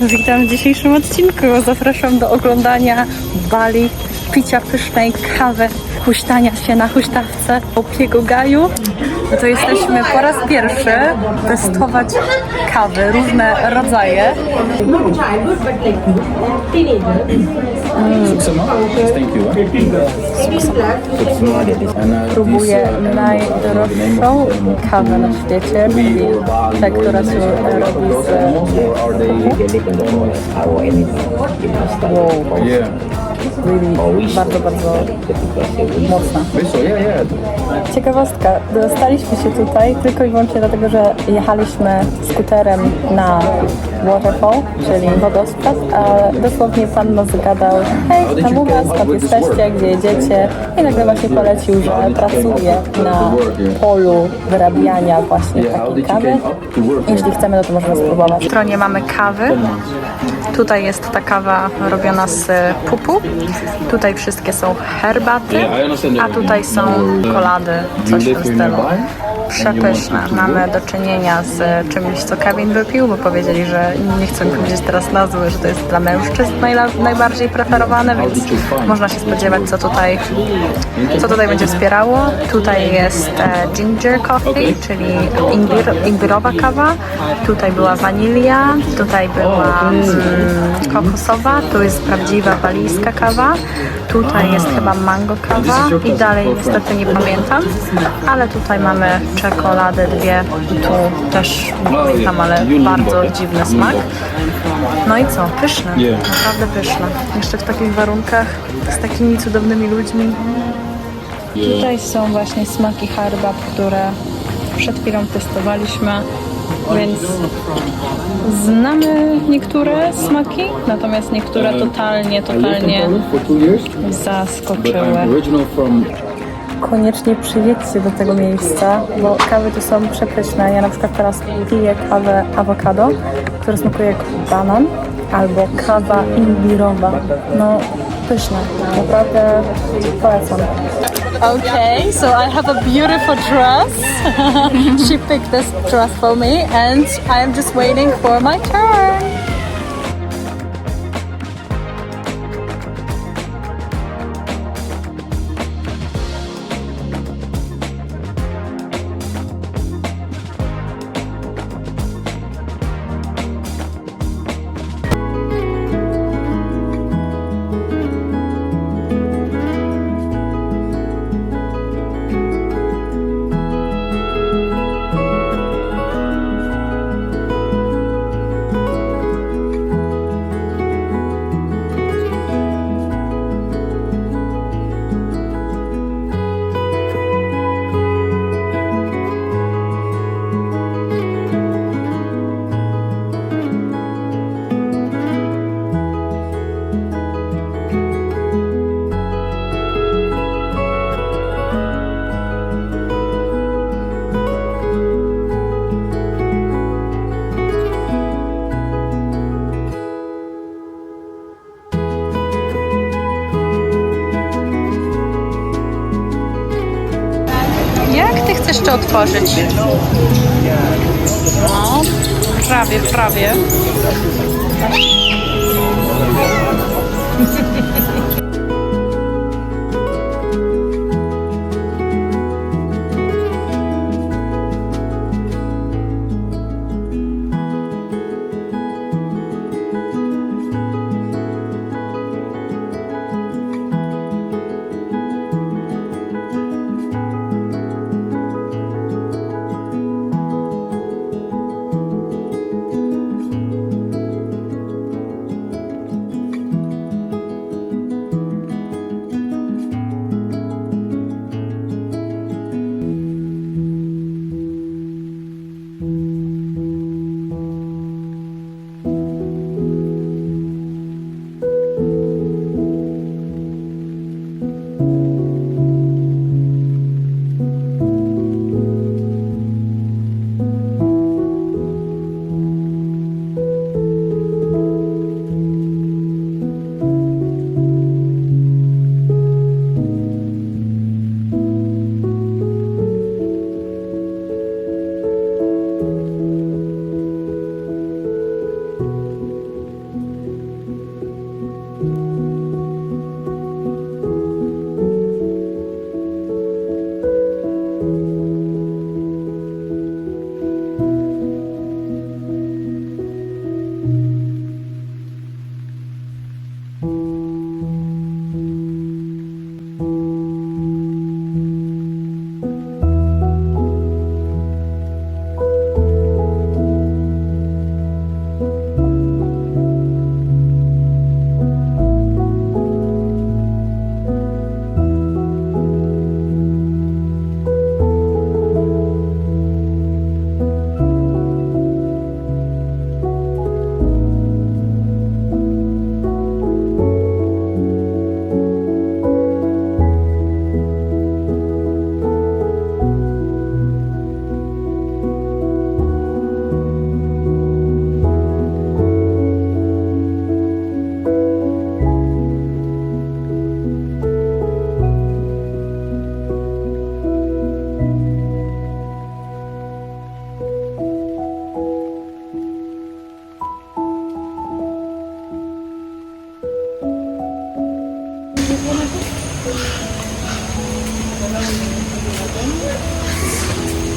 Witam w dzisiejszym odcinku. Zapraszam do oglądania Bali, picia pysznej kawy, huśtania się na huśtawce opiego gaju. To jesteśmy po raz pierwszy testować kawy, różne rodzaje. Próbuję najdroższą kawę na świecie, czyli tę, która się robi z wow, Yeah. Really, bardzo, bardzo mocna. Ciekawostka, dostaliśmy się tutaj tylko i wyłącznie dlatego, że jechaliśmy skuterem na waterfall, czyli wodospad, a dosłownie pan nas zagadał, hej, tam u was, skąd jesteście, gdzie jedziecie i nagle właśnie polecił, że pracuje na polu wyrabiania właśnie takiej kawy. Jeśli chcemy, no to możemy spróbować. W stronie mamy kawy. Tutaj jest ta kawa robiona z pupu. Tutaj wszystkie są herbaty, a tutaj są kolady, coś w tym stylu. Przepyszne. Mamy do czynienia z czymś, co Kevin wypił, bo powiedzieli, że nie chcą mi powiedzieć teraz nazwy, że to jest dla mężczyzn najbardziej preferowane, więc można się spodziewać, co tutaj, co tutaj będzie wspierało. Tutaj jest e, ginger coffee, czyli imbir, imbirowa kawa. Tutaj była wanilia, tutaj była mm, kokosowa, tu jest prawdziwa walijska kawa. Tutaj jest chyba mango kawa i dalej niestety nie pamiętam, ale tutaj mamy czekoladę dwie tu też nie pamiętam, ale bardzo dziwny smak. No i co? Pyszne, naprawdę pyszne. Jeszcze w takich warunkach, z takimi cudownymi ludźmi. Tutaj są właśnie smaki herbat, które przed chwilą testowaliśmy, więc znamy niektóre smaki, natomiast niektóre totalnie, totalnie zaskoczyły. Koniecznie przyjedźcie do tego miejsca, bo kawy tu są przepyszne. Ja na przykład teraz piję kawę awokado, która smakuje jak banan, albo kawa imbirowa. No, pyszne. Naprawdę polecam. Okay, so I have a beautiful dress. She picked this dress for me and I am just waiting for my turn. To otworzyć? No, prawie, prawie. Thank you.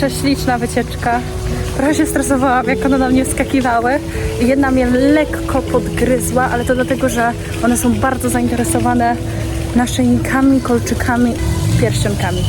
Prześliczna wycieczka. Trochę się stresowałam, jak one na mnie wskakiwały. Jedna mnie lekko podgryzła, ale to dlatego, że one są bardzo zainteresowane naszyjnikami, kolczykami, pierścionkami.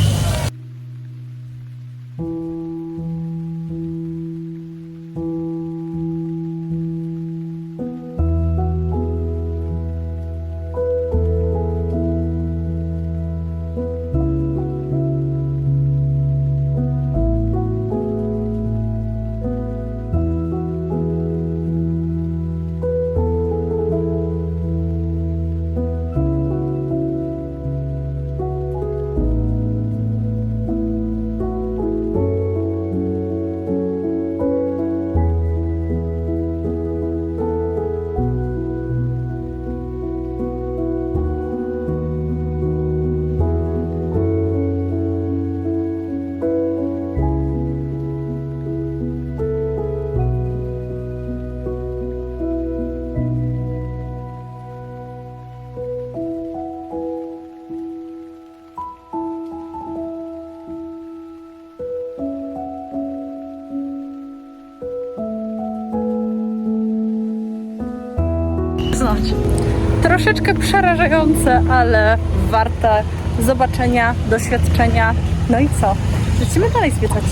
Troszeczkę przerażające, ale warte zobaczenia, doświadczenia. No i co? Lecimy dalej zwiedzać.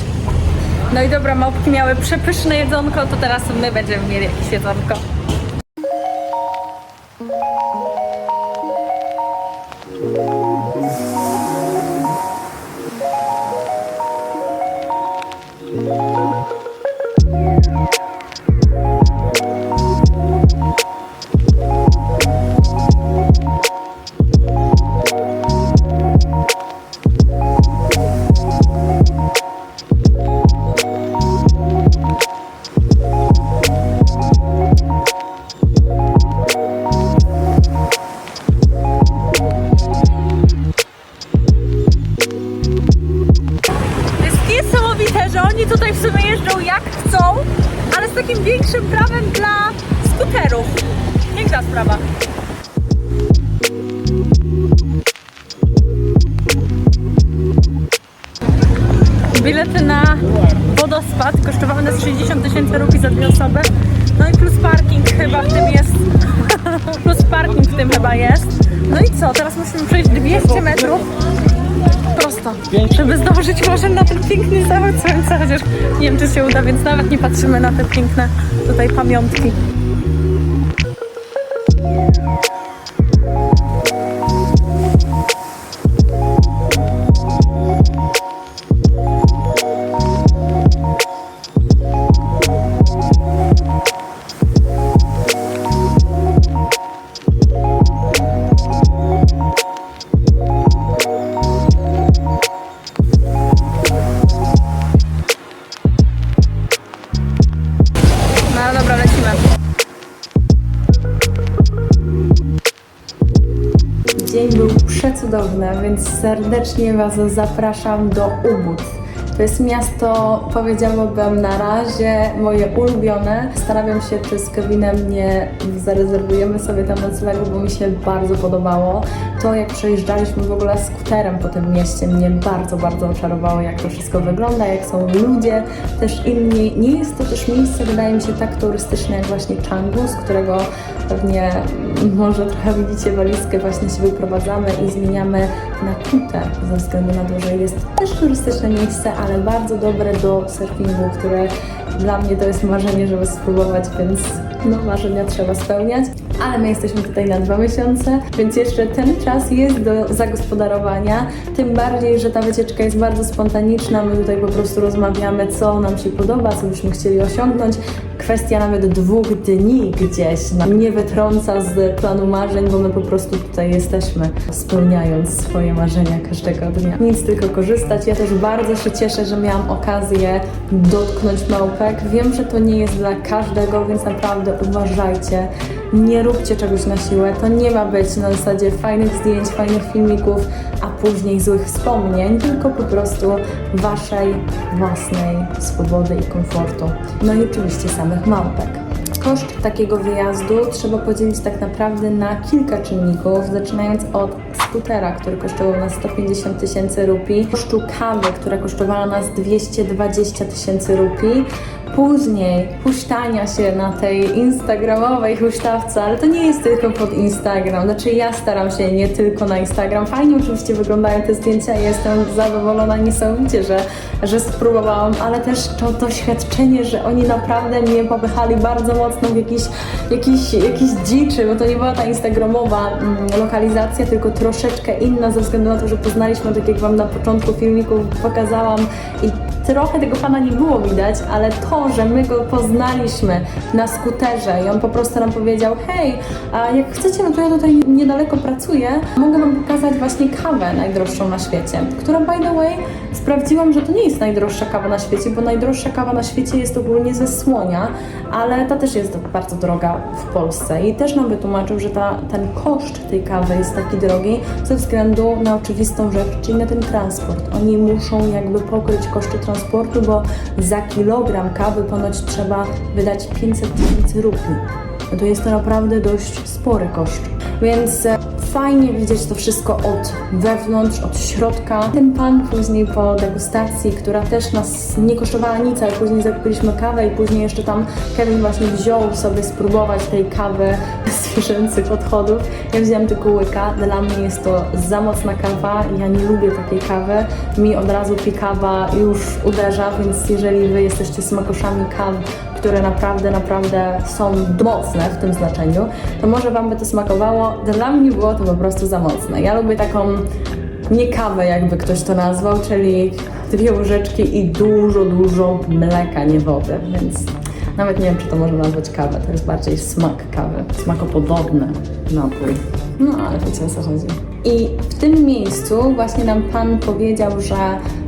No i dobra, małpki miały przepyszne jedzonko, to teraz my będziemy mieli jakieś jedzonko. Bilety na wodospad kosztowały nas 60 tysięcy rupii za dwie osoby. No i plus parking chyba w tym jest. plus parking w tym chyba jest. No i co? Teraz musimy przejść 200 metrów prosto, żeby zdążyć może na ten piękny zachód słońca, chociaż nie wiem, czy się uda, więc nawet nie patrzymy na te piękne tutaj pamiątki. Więc serdecznie Was zapraszam do Ubud. To jest miasto, powiedziałabym na razie, moje ulubione. Zastanawiam się, czy z Kevinem nie zarezerwujemy sobie tam noclegu, bo mi się bardzo podobało. To, jak przejeżdżaliśmy w ogóle skuterem po tym mieście, mnie bardzo, bardzo oczarowało, jak to wszystko wygląda, jak są ludzie też inni. Nie jest to też miejsce, wydaje mi się, tak turystyczne jak właśnie Canggu, z którego pewnie może trochę widzicie walizkę, właśnie się wyprowadzamy i zmieniamy na Kutę, ze względu na to, że jest też turystyczne miejsce, ale bardzo dobre do surfingu, które dla mnie to jest marzenie, żeby spróbować, więc no marzenia trzeba spełniać. Ale my jesteśmy tutaj na dwa miesiące, więc jeszcze ten czas jest do zagospodarowania. Tym bardziej, że ta wycieczka jest bardzo spontaniczna. My tutaj po prostu rozmawiamy, co nam się podoba, co byśmy chcieli osiągnąć. Kwestia nawet dwóch dni gdzieś nam nie wytrąca z planu marzeń, bo my po prostu tutaj jesteśmy, spełniając swoje marzenia każdego dnia. Nic tylko korzystać. Ja też bardzo się cieszę, że miałam okazję dotknąć małpek. Wiem, że to nie jest dla każdego, więc naprawdę uważajcie. Nie róbcie czegoś na siłę. To nie ma być na zasadzie fajnych zdjęć, fajnych filmików, a później złych wspomnień, tylko po prostu waszej własnej swobody i komfortu. No i oczywiście samych małpek. Koszt takiego wyjazdu trzeba podzielić tak naprawdę na kilka czynników, zaczynając od skutera, który kosztował nas 150 tysięcy rupii, kosztu kawy, która kosztowała nas 220 tysięcy rupii, później huśtania się na tej instagramowej huśtawce, ale to nie jest tylko pod Instagram, znaczy ja staram się nie tylko na Instagram, fajnie oczywiście wyglądają te zdjęcia i jestem zadowolona niesamowicie, że, że spróbowałam, ale też to doświadczenie, że oni naprawdę mnie popychali bardzo mocno w jakiś, jakiś, jakiś dziczy, bo to nie była ta instagramowa mm, lokalizacja, tylko troszeczkę inna ze względu na to, że poznaliśmy, tak jak Wam na początku filmiku pokazałam i trochę tego pana nie było widać, ale to, że my go poznaliśmy na skuterze i on po prostu nam powiedział, hej, a jak chcecie, no to ja tutaj niedaleko pracuję, mogę wam pokazać właśnie kawę najdroższą na świecie, która by the way sprawdziłam, że to nie jest najdroższa kawa na świecie, bo najdroższa kawa na świecie jest ogólnie ze słonia, ale ta też jest bardzo droga w Polsce i też nam wytłumaczył, że ta, ten koszt tej kawy jest taki drogi ze względu na oczywistą rzecz, czyli na ten transport. Oni muszą jakby pokryć koszty transportu, bo za kilogram kawy ponoć trzeba wydać 500 tysięcy rupii. No to jest to naprawdę dość spory koszt. Więc e, fajnie widzieć to wszystko od wewnątrz, od środka. Ten pan później po degustacji, która też nas nie kosztowała nic, ale później zakupiliśmy kawę i później jeszcze tam Kevin właśnie wziął sobie spróbować tej kawy zwierzęcych odchodów. Ja wziąłem tylko łyka. Dla mnie jest to za mocna kawa. Ja nie lubię takiej kawy. Mi od razu pikawa już uderza, więc jeżeli Wy jesteście smakoszami kaw, które naprawdę, naprawdę są mocne w tym znaczeniu, to może Wam by to smakowało. Dla mnie było to po prostu za mocne. Ja lubię taką nie kawę, jakby ktoś to nazwał, czyli dwie łyżeczki i dużo, dużo mleka, nie wody, więc nawet nie wiem, czy to można nazwać kawę. To jest bardziej smak kawy, smakopodobny napój. No, ale wiecie o co chodzi. I w tym miejscu właśnie nam Pan powiedział, że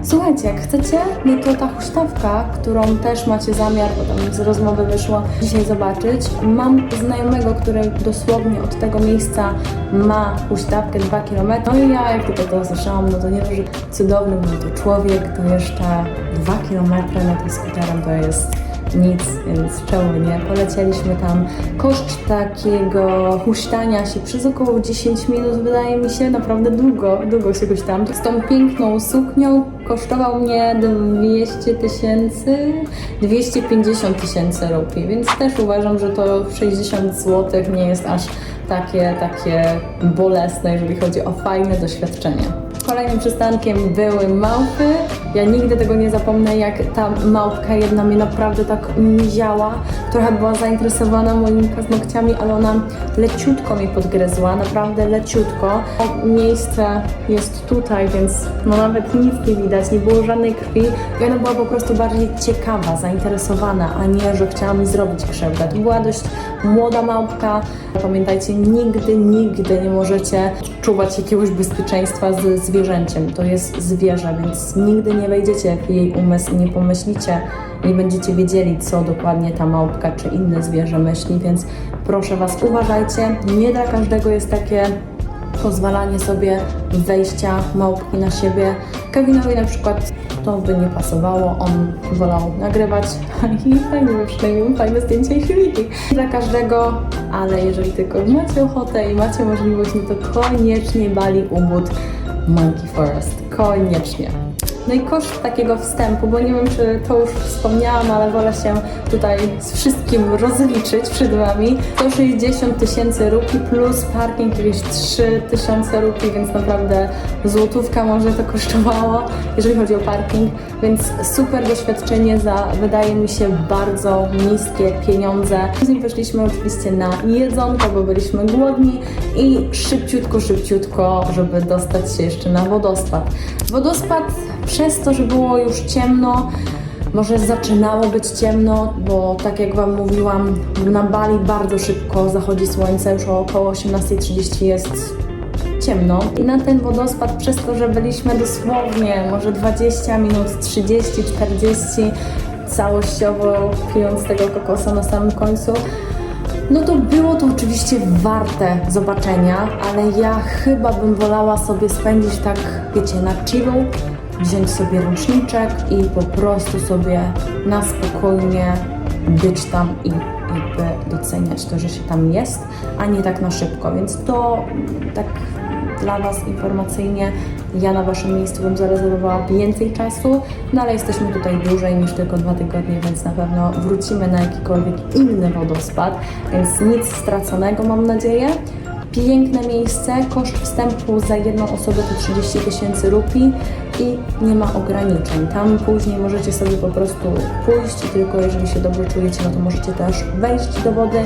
słuchajcie, jak chcecie, no to ta huśtawka, którą też macie zamiar, bo tam z rozmowy wyszło, dzisiaj zobaczyć. Mam znajomego, który dosłownie od tego miejsca ma huśtawkę 2 km. No i ja jak tylko to usłyszałam, no to nie dość, że cudowny był to człowiek, to jeszcze 2 km na tym skuterem to jest nic, więc czemu nie? Polecieliśmy tam. Koszt takiego huśtania się przez około 10 minut, wydaje mi się, naprawdę długo, długo się huśtam. Z tą piękną suknią kosztował mnie 200 tysięcy, 250 tysięcy rupii, więc też uważam, że to 60 zł nie jest aż takie, takie bolesne, jeżeli chodzi o fajne doświadczenie. Kolejnym przystankiem były małpy. Ja nigdy tego nie zapomnę, jak ta małpka jedna mnie naprawdę tak miziała. Trochę była zainteresowana moimi paznokciami, ale ona leciutko mi podgryzła, naprawdę leciutko. Miejsce jest tutaj, więc no nawet nic nie widać, nie było żadnej krwi i ona była po prostu bardziej ciekawa, zainteresowana, a nie, że chciała mi zrobić krzywdę. To była dość młoda małpka. Pamiętajcie, nigdy, nigdy nie możecie czuwać jakiegoś bezpieczeństwa z zwierzęciem. To jest zwierzę, więc nigdy nie wejdziecie w jej umysł i nie pomyślicie, nie będziecie wiedzieli, co dokładnie ta małpka czy inne zwierzę myśli, więc proszę Was, uważajcie. Nie dla każdego jest takie pozwalanie sobie wejścia małpki na siebie. Kevinowi na przykład to by nie pasowało, on wolał nagrywać i fajnie, przynajmniej fajne zdjęcia i filmiki. Dla każdego, ale jeżeli tylko macie ochotę i macie możliwość, no to koniecznie Bali Ubud Monkey Forest. Koniecznie. No i koszt takiego wstępu, bo nie wiem, czy to już wspomniałam, ale wolę się tutaj z wszystkim rozliczyć przed Wami. 160 tysięcy rupii plus parking jakieś 3 tysiące rupii, więc naprawdę złotówka może to kosztowało, jeżeli chodzi o parking. Więc super doświadczenie za, wydaje mi się, bardzo niskie pieniądze. Później weszliśmy oczywiście na jedzonko, bo byliśmy głodni i szybciutko, szybciutko, żeby dostać się jeszcze na wodospad. Wodospad przez to, że było już ciemno, może zaczynało być ciemno, bo tak jak Wam mówiłam, na Bali bardzo szybko zachodzi słońce, już około 18.30 jest ciemno. I na ten wodospad, przez to, że byliśmy dosłownie może 20 minut, 30, 40, całościowo pijąc tego kokosa na samym końcu, no to było to oczywiście warte zobaczenia, ale ja chyba bym wolała sobie spędzić tak, wiecie, na chillu, wziąć sobie ręczniczek i po prostu sobie na spokojnie być tam i, jakby doceniać to, że się tam jest, a nie tak na szybko. Więc to tak dla Was informacyjnie. Ja na Waszym miejscu bym zarezerwowała więcej czasu, no ale jesteśmy tutaj dłużej niż tylko dwa tygodnie, więc na pewno wrócimy na jakikolwiek inny wodospad, więc nic straconego mam nadzieję. Piękne miejsce, koszt wstępu za jedną osobę to 30 tysięcy rupii i nie ma ograniczeń. Tam później możecie sobie po prostu pójść i tylko jeżeli się dobrze czujecie, no to możecie też wejść do wody.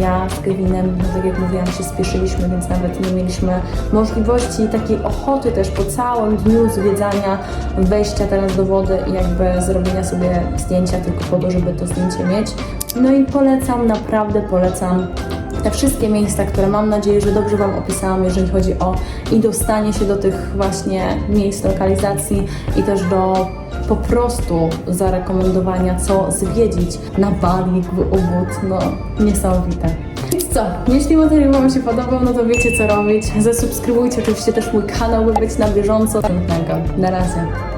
Ja z Kevinem, no tak jak mówiłam, się spieszyliśmy, więc nawet nie mieliśmy możliwości i takiej ochoty też po całym dniu zwiedzania, wejścia teraz do wody i jakby zrobienia sobie zdjęcia tylko po to, żeby to zdjęcie mieć. No i polecam, naprawdę polecam te wszystkie miejsca, które mam nadzieję, że dobrze Wam opisałam, jeżeli chodzi o i dostanie się do tych właśnie miejsc, lokalizacji i też do po prostu zarekomendowania, co zwiedzić na Bali, Ubud, no niesamowite. Więc co, jeśli materiał Wam się podobał, no to wiecie co robić. Zasubskrybujcie oczywiście też mój kanał, by być na bieżąco. Pięknego. Na razie.